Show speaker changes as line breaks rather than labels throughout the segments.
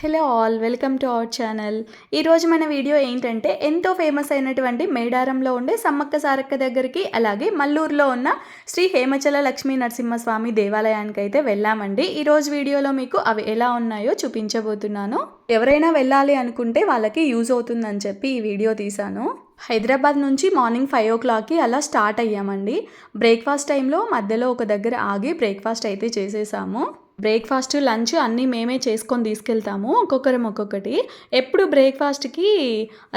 Hello all welcome to our channel ఈరోజు మన video ఏంటంటే ఎంతో ఫేమస్ అయినటువంటి మేడారంలో ఉండే సమ్మక్క సారక్క దగ్గరికి అలాగే మల్లూరులో ఉన్న శ్రీ హేమచల లక్ష్మీ నరసింహస్వామి దేవాలయానికి అయితే వెళ్ళామండి. ఈరోజు వీడియోలో మీకు అవి ఎలా ఉన్నాయో చూపించబోతున్నాను. ఎవరైనా వెళ్ళాలి అనుకుంటే వాళ్ళకి యూజ్ అవుతుందని చెప్పి ఈ వీడియో తీశాను. హైదరాబాద్ నుంచి మార్నింగ్ ఫైవ్ ఓ క్లాక్కి అలా స్టార్ట్ అయ్యామండి. బ్రేక్ఫాస్ట్ టైంలో మధ్యలో ఒక దగ్గర ఆగి బ్రేక్ఫాస్ట్ అయితే చేసేసాము. బ్రేక్ఫాస్ట్ లంచ్ అన్నీ మేమే చేసుకొని తీసుకెళ్తాము. ఒక్కొక్కరం ఒక్కొక్కటి. ఎప్పుడు బ్రేక్ఫాస్ట్కి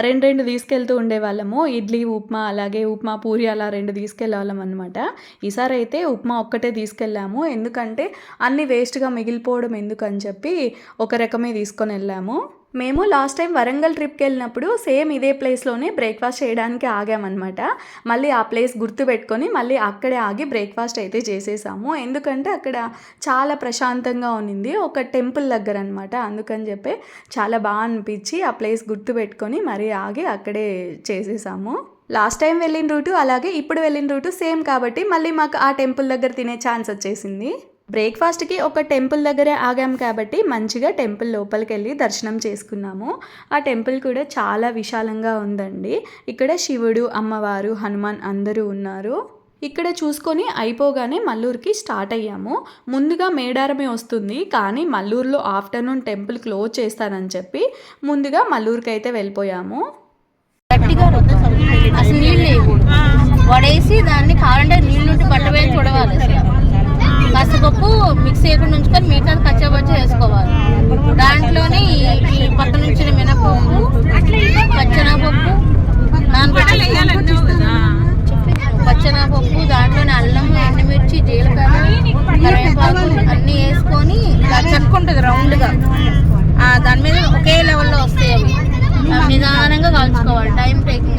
రెండు రెండు తీసుకెళ్తూ ఉండేవాళ్ళము. ఇడ్లీ ఉప్మా అలాగే ఉప్మా పూరి అలా రెండు తీసుకెళ్ళేవాళ్ళం అనమాట ఈసారి అయితే ఉప్మా ఒక్కటే తీసుకెళ్ళాము. ఎందుకంటే అన్నీ వేస్ట్గా మిగిలిపోవడం ఎందుకని చెప్పి ఒక రకమే తీసుకొని వెళ్ళాము. మేము లాస్ట్ టైం వరంగల్ ట్రిప్కి వెళ్ళినప్పుడు సేమ్ ఇదే ప్లేస్లోనే బ్రేక్ఫాస్ట్ చేయడానికి ఆగామన్నమాట. మళ్ళీ ఆ ప్లేస్ గుర్తుపెట్టుకొని మళ్ళీ అక్కడే ఆగి బ్రేక్ఫాస్ట్ అయితే చేసేసాము. ఎందుకంటే అక్కడ చాలా ప్రశాంతంగా ఉన్నింది. ఒక టెంపుల్ దగ్గర అనమాట అందుకని చెప్పి చాలా బాగా అనిపించి ఆ ప్లేస్ గుర్తుపెట్టుకొని మరీ ఆగి అక్కడే చేసేసాము. లాస్ట్ టైం వెళ్ళిన రూటు అలాగే ఇప్పుడు వెళ్ళిన రూటు సేమ్ కాబట్టి మళ్ళీ మాకు ఆ టెంపుల్ దగ్గర తినే ఛాన్స్ వచ్చేసింది. బ్రేక్ఫాస్ట్కి ఒక టెంపుల్ దగ్గరే ఆగాం కాబట్టి మంచిగా టెంపుల్ లోపలికి వెళ్ళి దర్శనం చేసుకున్నాము. ఆ టెంపుల్ కూడా చాలా విశాలంగా ఉందండి. ఇక్కడ శివుడు అమ్మవారు హనుమాన్ అందరూ ఉన్నారు. ఇక్కడ చూసుకొని అయిపోగానే మల్లూరుకి స్టార్ట్ అయ్యాము. ముందుగా మేడారమే వస్తుంది కానీ మల్లూరులో ఆఫ్టర్నూన్ టెంపుల్ క్లోజ్ చేస్తారని చెప్పి ముందుగా మల్లూరుకి అయితే వెళ్ళిపోయాము.
గట్టిగా. అసలు నీళ్ళు వేయకూడదు వడేసి దాన్ని కావాలంటే నీళ్ళు నుండి పట్టవేసి చూడవాలి అసలు కాస్త పప్పు మిక్స్ చేయకుండా ఉంచుకొని మిగతా కచ్చాబచ్చా వేసుకోవాలి. దాంట్లోనే ఈ- పక్కన ఉంచిన మినపప్పు పచ్చనపప్పు పచ్చనపప్పు దాంట్లోనే అల్లం ఎండుమిర్చి జీలకర్ర కరివేపాకు అన్నీ వేసుకొని చెక్కుంటుంది రౌండ్గా. ఆ, దాని మీద ఒకే లెవెల్లో వస్తాయి నిదానంగా కాల్చుకోవాలి. టైం టేకింగ్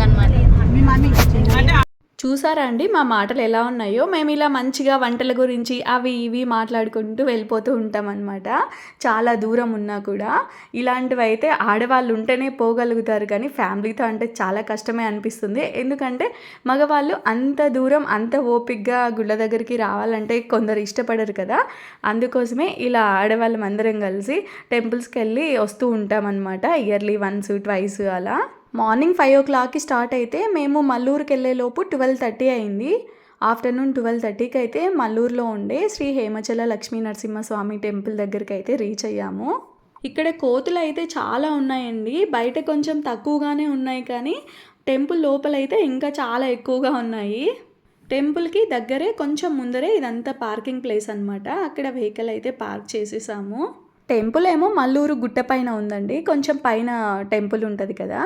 చూసారా అండి మా మాటలు ఎలా ఉన్నాయో? మేము ఇలా మంచిగా వంటల గురించి అవి ఇవి మాట్లాడుకుంటూ వెళ్ళిపోతూ ఉంటాం అనమాట చాలా దూరం ఉన్నా కూడా. ఇలాంటివి అయితే ఆడవాళ్ళు ఉంటేనే పోగలుగుతారు కానీ ఫ్యామిలీతో అంటే చాలా కష్టమే అనిపిస్తుంది. ఎందుకంటే మగవాళ్ళు అంత దూరం అంత ఓపిక్గా గుళ్ళ దగ్గరికి రావాలంటే కొందరు ఇష్టపడరు కదా. అందుకోసమే ఇలా ఆడవాళ్ళం అందరం కలిసి టెంపుల్స్కి వెళ్ళి వస్తూ ఉంటాం ఇయర్లీ వన్స్ ట్వైస్ అలా. మార్నింగ్ ఫైవ్ ఓ క్లాక్కి స్టార్ట్ అయితే మేము మల్లూరుకి వెళ్ళేలోపు ట్వెల్వ్ థర్టీ అయింది. ఆఫ్టర్నూన్ ట్వెల్వ్ థర్టీకి అయితే మల్లూరులో ఉండే శ్రీ హేమచల లక్ష్మీ నరసింహస్వామి టెంపుల్ దగ్గరికి అయితే రీచ్ అయ్యాము. ఇక్కడ కోతులు అయితే చాలా ఉన్నాయండి. బయట కొంచెం తక్కువగానే ఉన్నాయి కానీ టెంపుల్ లోపలైతే ఇంకా చాలా ఎక్కువగా ఉన్నాయి. టెంపుల్కి దగ్గరే కొంచెం ముందరే ఇదంతా పార్కింగ్ ప్లేస్ అనమాట అక్కడ వెహికల్ అయితే పార్క్ చేసేసాము. టెంపుల్ ఏమో మల్లూరు గుట్ట పైన ఉందండి. కొంచెం పైన టెంపుల్ ఉంటుంది కదా.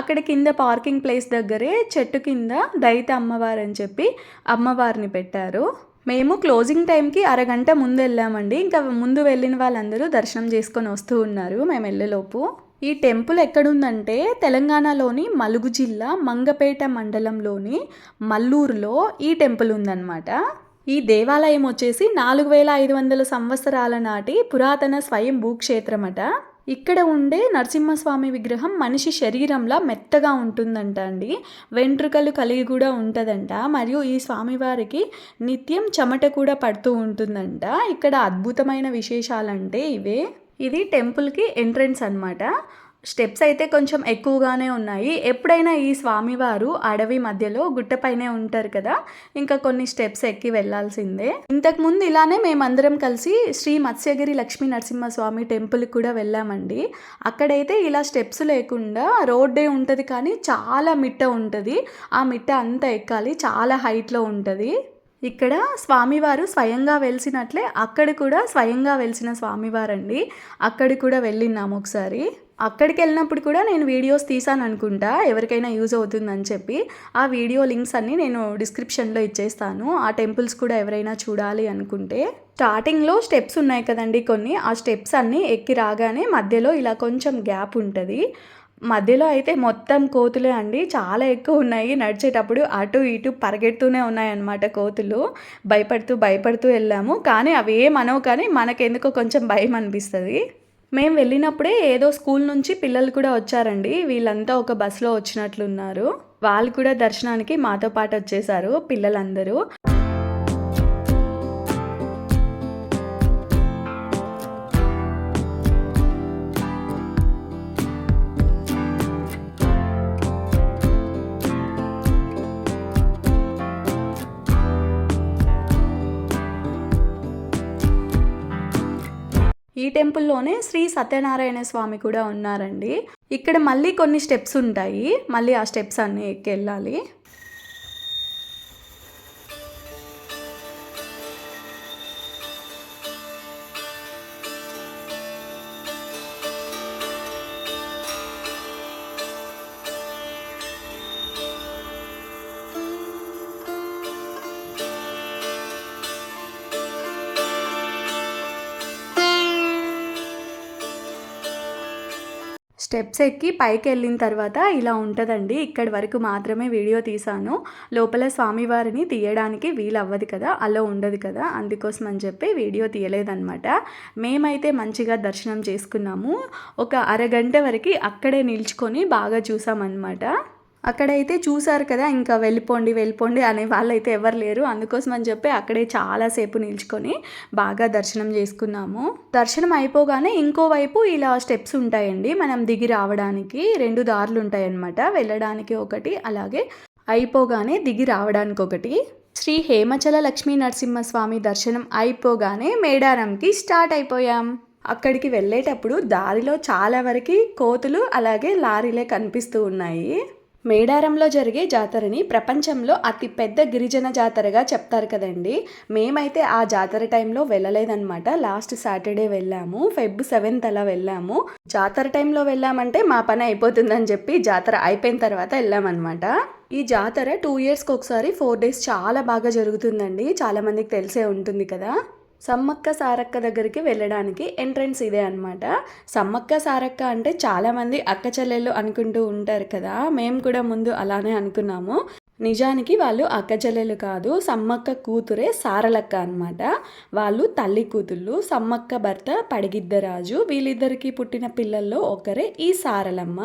అక్కడ కింద పార్కింగ్ ప్లేస్ దగ్గరే చెట్టు కింద దైత అమ్మవారు అని చెప్పి అమ్మవారిని పెట్టారు. మేము క్లోజింగ్ టైంకి అరగంట ముందు వెళ్ళామండి. ఇంకా ముందు వెళ్ళిన వాళ్ళందరూ దర్శనం చేసుకొని వస్తూ ఉన్నారు మేము వెళ్ళేలోపు. ఈ టెంపుల్ ఎక్కడుందంటే తెలంగాణలోని మలుగు జిల్లా మంగపేట మండలంలోని మల్లూరులో ఈ టెంపుల్ ఉందన్నమాట. ఈ దేవాలయం వచ్చేసి నాలుగు వేల ఐదు వందల సంవత్సరాల నాటి పురాతన స్వయం భూక్షేత్రమట. ఇక్కడ ఉండే నరసింహస్వామి విగ్రహం మనిషి శరీరంలా మెత్తగా ఉంటుందంట అండి. వెంట్రుకలు కలిగి కూడా ఉంటుందంట. మరియు ఈ స్వామివారికి నిత్యం చెమట కూడా పడుతూ ఉంటుందంట. ఇక్కడ అద్భుతమైన విశేషాలంటే ఇవే. ఇది టెంపుల్కి ఎంట్రన్స్ అనమాట స్టెప్స్ అయితే కొంచెం ఎక్కువగానే ఉన్నాయి. ఎప్పుడైనా ఈ స్వామివారు అడవి మధ్యలో గుట్టపైనే ఉంటారు కదా ఇంకా కొన్ని స్టెప్స్ ఎక్కి వెళ్ళాల్సిందే. ఇంతకుముందు ఇలానే మేమందరం కలిసి శ్రీ మత్స్యగిరి లక్ష్మీ నరసింహస్వామి టెంపుల్ కూడా వెళ్ళామండి. అక్కడైతే ఇలా స్టెప్స్ లేకుండా రోడ్డే ఉంటుంది కానీ చాలా మిట్ట ఉంటుంది. ఆ మిట్ట అంతా ఎక్కాలి చాలా హైట్లో ఉంటుంది. ఇక్కడ స్వామివారు స్వయంగా వెలిసినట్లే అక్కడ కూడా స్వయంగా వెలిసిన స్వామివారండి. అక్కడ కూడా వెళ్ళినాము ఒకసారి. అక్కడికి వెళ్ళినప్పుడు కూడా నేను వీడియోస్ తీసాను అనుకుంటా ఎవరికైనా యూజ్ అవుతుందని చెప్పి. ఆ వీడియో లింక్స్ అన్నీ నేను డిస్క్రిప్షన్లో ఇచ్చేస్తాను. ఆ టెంపుల్స్ కూడా ఎవరైనా చూడాలి అనుకుంటే. స్టార్టింగ్లో స్టెప్స్ ఉన్నాయి కదండి కొన్ని. ఆ స్టెప్స్ అన్నీ ఎక్కి రాగానే మధ్యలో ఇలా కొంచెం గ్యాప్ ఉంటుంది. మధ్యలో అయితే మొత్తం కోతులే అండి. చాలా ఎక్కువ ఉన్నాయి. నడిచేటప్పుడు అటు ఇటు పరిగెడుతూనే ఉన్నాయన్నమాట కోతులు. భయపడుతూ భయపడుతూ వెళ్ళాము. కానీ అవి ఏమనవు కానీ మనకెందుకో కొంచెం భయం అనిపిస్తుంది. మేము వెళ్ళినప్పుడే ఏదో స్కూల్ నుంచి పిల్లలు కూడా వచ్చారండి. వీళ్ళంతా ఒక బస్సులో వచ్చినట్లున్నారు. వాళ్ళు కూడా దర్శనానికి మాతో పాటు వచ్చేసారు పిల్లలందరూ. ఈ టెంపుల్లోనే శ్రీ సత్యనారాయణ స్వామి కూడా ఉన్నారండి. ఇక్కడ మళ్ళీ కొన్ని స్టెప్స్ ఉంటాయి. మళ్ళీ ఆ స్టెప్స్ అన్నీ ఎక్కి వెళ్ళాలి స్టెప్స్ ఎక్కి పైకి వెళ్ళిన తర్వాత ఇలా ఉంటుందండి. ఇక్కడి వరకు మాత్రమే వీడియో తీసాను లోపల స్వామివారిని తీయడానికి వీలు అవ్వదు కదా అలా ఉండదు కదా అందుకోసం అని చెప్పి వీడియో తీయలేదన్నమాట. మేమైతే మంచిగా దర్శనం చేసుకున్నాము. ఒక అరగంట వరకు అక్కడే నిల్చుకొని బాగా చూసామన్నమాట. అక్కడైతే చూశారు కదా ఇంకా వెళ్ళిపోండి వెళ్ళిపోండి అనే వాళ్ళైతే ఎవరు లేరు. అందుకోసం అని చెప్పి అక్కడే చాలాసేపు నిల్చుకొని బాగా దర్శనం చేసుకున్నాము. దర్శనం అయిపోగానే ఇంకోవైపు ఇలా స్టెప్స్ ఉంటాయండి. మనం దిగి రావడానికి రెండు దారులు ఉంటాయన్నమాట. వెళ్ళడానికి ఒకటి అలాగే అయిపోగానే దిగి రావడానికి ఒకటి. శ్రీ హేమచల లక్ష్మీ నరసింహస్వామి దర్శనం అయిపోగానే మేడారంకి స్టార్ట్ అయిపోయాం. అక్కడికి వెళ్ళేటప్పుడు దారిలో చాలా వరకు కోతులు అలాగే లారీలే కనిపిస్తూ ఉన్నాయి. మేడారంలో జరిగే జాతరని ప్రపంచంలో అతి పెద్ద గిరిజన జాతరగా చెప్తారు కదండి. మేమైతే ఆ జాతర టైంలో వెళ్ళలేదన్నమాట. లాస్ట్ సాటర్డే వెళ్ళాము. ఫెబ్ సెవెంత్ అలా వెళ్ళాము. జాతర టైంలో వెళ్ళామంటే మా పని అయిపోతుందని చెప్పి జాతర అయిపోయిన తర్వాత వెళ్ళామన్నమాట. ఈ జాతర టూ ఇయర్స్కి ఒకసారి ఫోర్ డేస్ చాలా బాగా జరుగుతుందండి. చాలామందికి తెలిసే ఉంటుంది కదా. సమ్మక్క సారక్క దగ్గరికి వెళ్ళడానికి ఎంట్రన్స్ ఇదే అనమాట సమ్మక్క సారక్క అంటే చాలామంది అక్క చెల్లెళ్ళు అనుకుంటూ ఉంటారు కదా. మేము కూడా ముందు అలానే అనుకున్నాము. నిజానికి వాళ్ళు అక్క చెల్లెలు కాదు సమ్మక్క కూతురే సారలక్క అనమాట వాళ్ళు తల్లి కూతుళ్ళు సమ్మక్క భర్త పడిగిద్దరాజు. వీళ్ళిద్దరికి పుట్టిన పిల్లల్లో ఒకరే ఈ సారలమ్మ.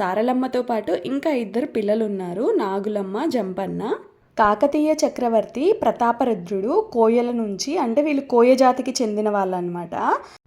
సారలమ్మతో పాటు ఇంకా ఇద్దరు పిల్లలు ఉన్నారు నాగులమ్మ జంపన్న. కాకతీయ చక్రవర్తి ప్రతాపరుద్రుడు కోయల నుంచి అంటే వీళ్ళు కోయ జాతికి చెందిన వాళ్ళనమాట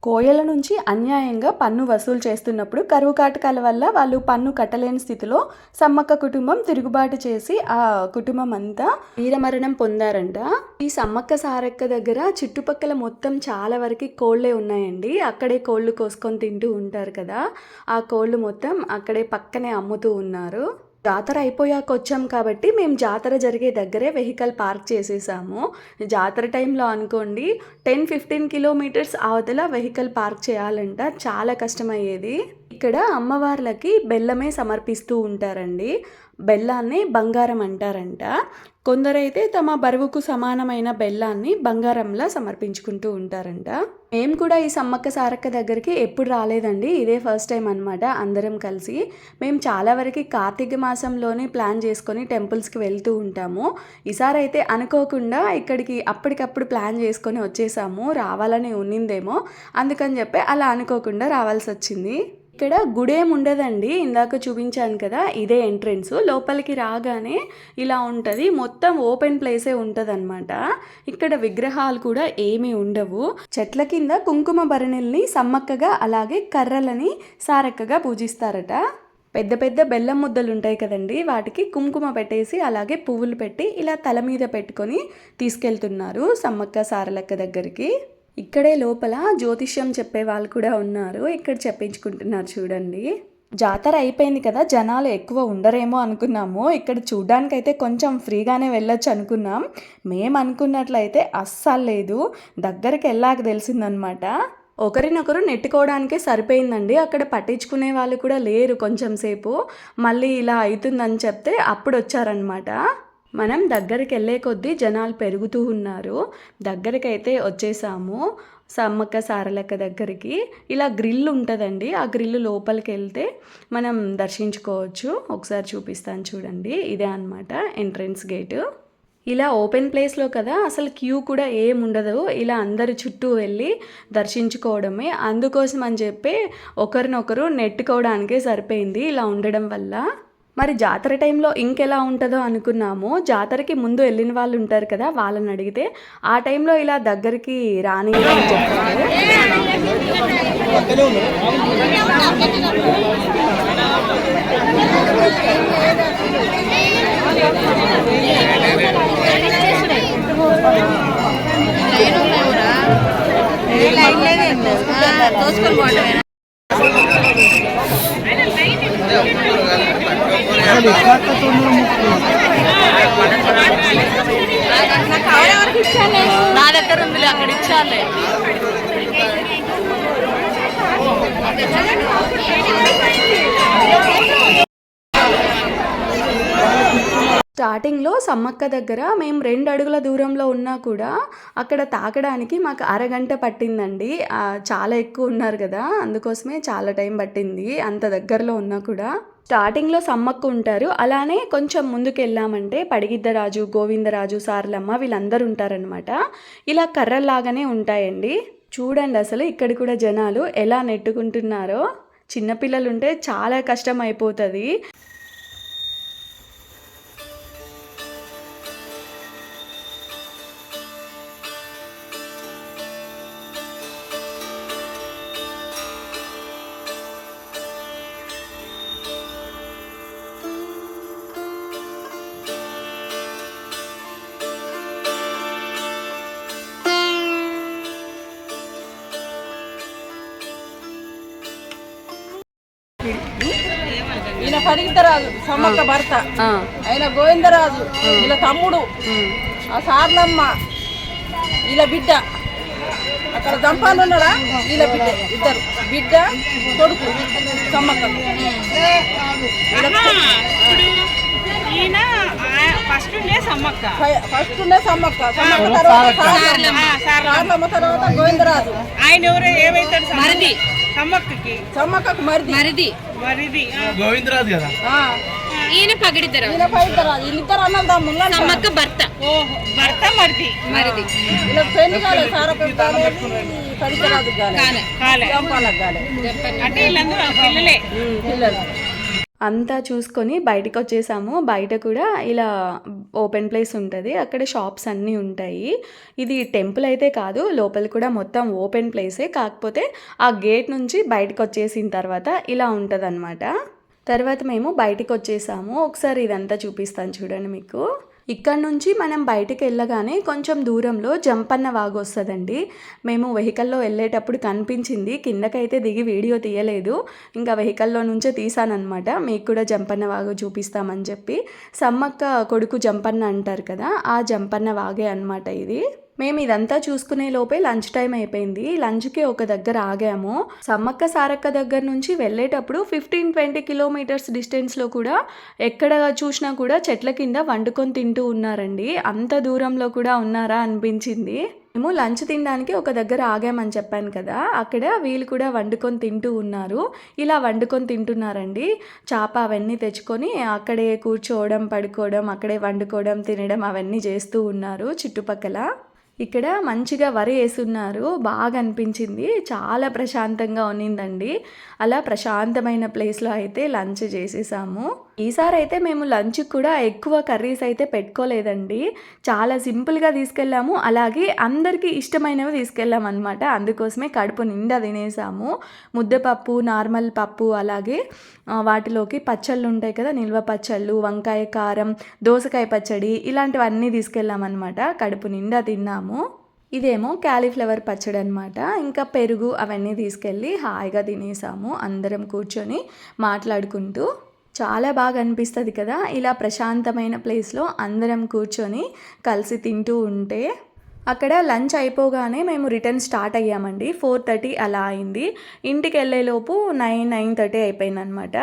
కోయల నుంచి అన్యాయంగా పన్ను వసూలు చేస్తున్నప్పుడు కరువు కాటకాల వల్ల వాళ్ళు పన్ను కట్టలేని స్థితిలో సమ్మక్క కుటుంబం తిరుగుబాటు చేసి ఆ కుటుంబం అంతా వీరమరణం పొందారంట. ఈ సమ్మక్క సారక్క దగ్గర చుట్టుపక్కల మొత్తం చాలా వరకు కోళ్ళే ఉన్నాయండి. అక్కడే కోళ్ళు కోసుకొని తింటూ ఉంటారు కదా. ఆ కోళ్ళు మొత్తం అక్కడే పక్కనే అమ్ముతూ ఉన్నారు. జాతర అయిపోయాక వచ్చాం కాబట్టి మేము జాతర జరిగే దగ్గరే వెహికల్ పార్క్ చేసేసాము. జాతర టైంలో అనుకోండి టెన్ ఫిఫ్టీన్ కిలోమీటర్స్ అవతల వెహికల్ పార్క్ చేయాలంట. చాలా కష్టమయ్యేది. ఇక్కడ అమ్మవార్లకి బెల్లమే సమర్పిస్తూ ఉంటారండి. బెల్లాన్ని బంగారం అంటారంట. కొందరైతే తమ బరువుకు సమానమైన బెల్లాన్ని బంగారంలా సమర్పించుకుంటూ ఉంటారంట. మేము కూడా ఈ సమ్మక్క సారక్క దగ్గరికి ఎప్పుడు రాలేదండి. ఇదే ఫస్ట్ టైం అనమాట అందరం కలిసి. మేము చాలా వరకు కార్తీక మాసంలోనే ప్లాన్ చేసుకొని టెంపుల్స్కి వెళ్తూ ఉంటాము. ఈసారి అయితే అనుకోకుండా ఇక్కడికి అప్పటికప్పుడు ప్లాన్ చేసుకొని వచ్చేసాము. రావాలని ఉన్నిందేమో. అందుకని చెప్పి అలా అనుకోకుండా రావాల్సి వచ్చింది ఇక్కడ గుడేం ఉండదండి ఇందాక చూపించాను కదా ఇదే ఎంట్రన్స్. లోపలికి రాగానే ఇలా ఉంటుంది. మొత్తం ఓపెన్ ప్లేసే ఉంటుందన్నమాట. ఇక్కడ విగ్రహాలు కూడా ఏమీ ఉండవు. చెట్ల కింద కుంకుమ భరణిల్ని సమ్మక్కగా అలాగే కర్రలని సారక్కగా పూజిస్తారట. పెద్ద పెద్ద బెల్లం ముద్దలు ఉంటాయి కదండి వాటికి కుంకుమ పెట్టేసి అలాగే పువ్వులు పెట్టి ఇలా తల మీద పెట్టుకొని తీసుకెళ్తున్నారు సమ్మక్క సారలక్క దగ్గరికి. ఇక్కడే లోపల జ్యోతిష్యం చెప్పే వాళ్ళు కూడా ఉన్నారు. ఇక్కడ చెప్పించుకుంటున్నారు చూడండి. జాతర అయిపోయింది కదా జనాలు ఎక్కువ ఉండరేమో అనుకున్నాము. ఇక్కడ చూడ్డానికైతే కొంచెం ఫ్రీగానే వెళ్ళొచ్చు అనుకున్నాం. మేము అనుకున్నట్లయితే అస్సలు లేదు. దగ్గరికి వెళ్ళాక తెలిసిందనమాట. ఒకరినొకరు నెట్టుకోవడానికే సరిపోయిందండి. అక్కడ పట్టించుకునే వాళ్ళు కూడా లేరు కొంచెం సేపు. మళ్ళీ ఇలా అవుతుందని చెప్తే అప్పుడు వచ్చారనమాట. మనం దగ్గరికి వెళ్ళే కొద్దీ జనాలు పెరుగుతూ ఉన్నారు. దగ్గరికి అయితే వచ్చేసాము. సమ్మక్క సారలక్క దగ్గరికి. ఇలా గ్రిల్ ఉంటుందండి. ఆ గ్రిల్ లోపలికి వెళ్తే మనం దర్శించుకోవచ్చు. ఒకసారి చూపిస్తాను చూడండి. ఇదే అనమాట ఎంట్రన్స్ గేటు. ఇలా ఓపెన్ ప్లేస్లో కదా అసలు క్యూ కూడా ఏం ఉండదు. ఇలా అందరు చుట్టూ వెళ్ళి దర్శించుకోవడమే. అందుకోసం అని చెప్పి ఒకరినొకరు నెట్టుకోవడానికే సరిపోయింది ఇలా ఉండడం వల్ల. మరి జాతర టైంలో ఇంకెలా ఉంటుందో అనుకున్నాము. జాతరకి ముందు వెళ్ళిన వాళ్ళు ఉంటారు కదా వాళ్ళని అడిగితే ఆ టైంలో ఇలా దగ్గరికి రాని అని చెప్పారు.
పోవటమేనా? నా దగ్గర ఉంది అక్కడ ఇచ్చాలే
స్టార్టింగ్లో సమ్మక్క దగ్గర మేము రెండు అడుగుల దూరంలో ఉన్నా కూడా అక్కడ తాకడానికి మాకు అరగంట పట్టిందండి. చాలా ఎక్కువ ఉన్నారు కదా అందుకోసమే చాలా టైం పట్టింది అంత దగ్గరలో ఉన్నా కూడా. స్టార్టింగ్లో సమ్మక్క ఉంటారు. అలానే కొంచెం ముందుకు వెళ్ళామంటే పడిగిద్దరాజు గోవిందరాజు సార్లమ్మ వీళ్ళందరూ ఉంటారనమాట ఇలా కర్రల్లాగానే ఉంటాయండి. చూడండి అసలు ఇక్కడ కూడా జనాలు ఎలా నెట్టుకుంటున్నారో. చిన్నపిల్లలు ఉంటే చాలా కష్టం అయిపోతుంది.
ఈయన పరిగిద్దరాజు సమ్మక్క భర్త. ఆయన గోవిందరాజు వీళ్ళ తమ్ముడు. ఆ. సార్లమ్మ వీళ్ళ బిడ్డ. అక్కడ దంపాలు ఉన్నాడా? వీళ్ళ బిడ్డ ఇద్దరు. బిడ్డ కొడుకు సమ్మక్క.
ఈయన ఫస్ట్ ఉండే సమ్మక్క.
ఫస్ట్ ఉండే సమ్మక్క. సమ్మక్క తర్వాత సార్లమ్మ. సార్లమ్మ. తర్వాత గోవిందరాజు.
ఆయన ఎవరు ఏమైతాడు మరిది. సమ్మక్కకి.
సమ్మక్కకు మరిది.
మరిది.
మరిది.
గోవిందరాజు కదా?
ఆ,
ఈయన పగిడిద్దరు
ఈయన పైద్దరాజు వీళ్ళిద్దరు అన్నలు తమ్ముళ్ళు.
సమ్మక్క భర్త.
ఓహో భర్త మరిది.
పెళ్ళి కాలేదు
కాలే అంటే వీళ్ళందరూ పిల్లలే.
పిల్లలు.
అంతా చూసుకొని బయటకు వచ్చేసాము బయట కూడా ఇలా ఓపెన్ ప్లేస్ ఉంటుంది. అక్కడ షాప్స్ అన్నీ ఉంటాయి. ఇది టెంపుల్ అయితే కాదు లోపల కూడా మొత్తం ఓపెన్ ప్లేసే. కాకపోతే ఆ గేట్ నుంచి బయటకు వచ్చేసిన తర్వాత ఇలా ఉంటుంది తర్వాత మేము బయటకు వచ్చేసాము ఒకసారి ఇదంతా చూపిస్తాను చూడండి మీకు. ఇక్కడ నుంచి మనం బయటికి వెళ్ళగానే కొంచెం దూరంలో జంపన్న వాగు వస్తుందండి. మేము వెహికల్లో వెళ్ళేటప్పుడు కనిపించింది కిందకైతే దిగి వీడియో తీయలేదు. ఇంకా వెహికల్లో నుంచే తీసానమాట మీకు కూడా జంపన్న వాగు చూపిస్తామని చెప్పి. సమ్మక్క కొడుకు జంపన్న అంటారు కదా ఆ జంపన్న వాగే అనమాట ఇది. మేము ఇదంతా చూసుకునే లోపే లంచ్ టైం అయిపోయింది. లంచ్కి ఒక దగ్గర ఆగాము. సమ్మక్క సారక్క దగ్గర నుంచి వెళ్ళేటప్పుడు ఫిఫ్టీన్ ట్వంటీ కిలోమీటర్స్ డిస్టెన్స్లో కూడా ఎక్కడ చూసినా కూడా చెట్ల కింద వండుకొని తింటూ ఉన్నారండి. అంత దూరంలో కూడా ఉన్నారా అనిపించింది. మేము లంచ్ తినడానికి ఒక దగ్గర ఆగామని చెప్పాను కదా అక్కడ వీళ్ళు కూడా వండుకొని తింటూ ఉన్నారు. ఇలా వండుకొని తింటున్నారండి. చేప అవన్నీ తెచ్చుకొని అక్కడే కూర్చోవడం పడుకోవడం అక్కడే వండుకోవడం తినడం అవన్నీ చేస్తూ ఉన్నారు చుట్టుపక్కల. ఇక్కడ మంచిగా వరి వేసున్నారు బాగా అనిపించింది. చాలా ప్రశాంతంగా ఉన్నిందండి. అలా ప్రశాంతమైన ప్లేస్లో అయితే లంచ్ చేసేసాము. ఈసారి అయితే మేము లంచ్ కూడా ఎక్కువ కర్రీస్ అయితే పెట్టుకోలేదండి. చాలా సింపుల్గా తీసుకెళ్ళాము. అలాగే అందరికీ ఇష్టమైనవి తీసుకెళ్ళాం అనమాట అందుకోసమే కడుపు నిండా తినేసాము. ముద్దపప్పు నార్మల్ పప్పు అలాగే వాటిలోకి పచ్చళ్ళు ఉంటాయి కదా నిల్వ పచ్చళ్ళు వంకాయ కారం దోసకాయ పచ్చడి ఇలాంటివన్నీ తీసుకెళ్ళామన్నమాట కడుపు నిండా తిన్నాము. ఇదేమో క్యాలీఫ్లవర్ పచ్చడి అనమాట ఇంకా పెరుగు అవన్నీ తీసుకెళ్ళి హాయిగా తినేసాము. అందరం కూర్చొని మాట్లాడుకుంటూ. చాలా బాగా అనిపిస్తుంది కదా ఇలా ప్రశాంతమైన ప్లేస్లో అందరం కూర్చొని కలిసి తింటూ ఉంటే. అక్కడ లంచ్ అయిపోగానే మేము రిటర్న్ స్టార్ట్ అయ్యామండి. ఫోర్ థర్టీ అలా అయింది. ఇంటికి వెళ్ళేలోపు నైన్ నైన్ థర్టీ అయిపోయిందనమాట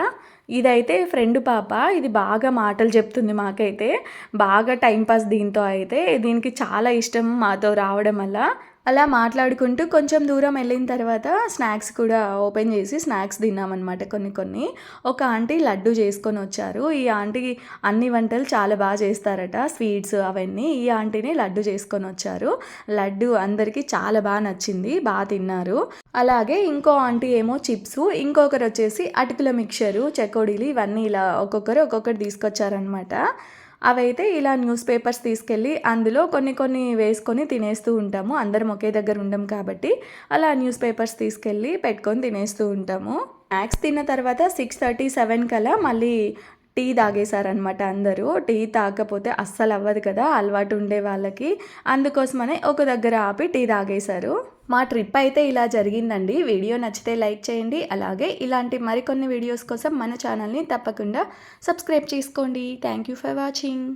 ఇదైతే ఫ్రెండ్ పాప ఇది బాగా మాటలు చెప్తుంది మాకైతే. బాగా టైంపాస్ దీంతో అయితే. దీనికి చాలా ఇష్టం మాతో రావడం వల్ల. అలా మాట్లాడుకుంటూ కొంచెం దూరం వెళ్ళిన తర్వాత స్నాక్స్ కూడా ఓపెన్ చేసి స్నాక్స్ తిన్నామన్నమాట కొన్ని కొన్ని. ఒక ఆంటీ లడ్డు చేసుకొని వచ్చారు. ఈ ఆంటీ అన్ని వంటలు చాలా బాగా చేస్తారట స్వీట్స్ అవన్నీ. ఈ ఆంటీని లడ్డు చేసుకొని వచ్చారు. లడ్డు అందరికీ చాలా బాగా నచ్చింది బాగా తిన్నారు. అలాగే ఇంకో ఆంటీ ఏమో చిప్స్ ఇంకొకరు వచ్చేసి అటుకుల మిక్చరు చెకోడీలు ఇవన్నీ ఇలా ఒక్కొక్కరు ఒక్కొక్కటి తీసుకొచ్చారనమాట అవైతే ఇలా న్యూస్ పేపర్స్ తీసుకెళ్ళి అందులో కొన్ని కొన్ని వేసుకొని తినేస్తూ ఉంటాము. అందరం ఒకే దగ్గర ఉండం కాబట్టి అలా న్యూస్ పేపర్స్ తీసుకెళ్ళి పెట్టుకొని తినేస్తూ ఉంటాము. స్నాక్స్ తిన్న తర్వాత సిక్స్ థర్టీ సెవెన్ కల్లా మళ్ళీ టీ తాగేశారనమాట అందరూ. టీ తాగకపోతే అస్సలు అవ్వదు కదా అలవాటు ఉండే వాళ్ళకి. అందుకోసమనే ఒక దగ్గర ఆపి టీ తాగేశారు. మా ట్రిప్ అయితే ఇలా జరిగిందండి. వీడియో నచ్చితే లైక్ చేయండి. అలాగే ఇలాంటి మరికొన్ని వీడియోస్ కోసం మన ఛానల్ని తప్పకుండా సబ్స్క్రైబ్ చేసుకోండి. Thank you for watching.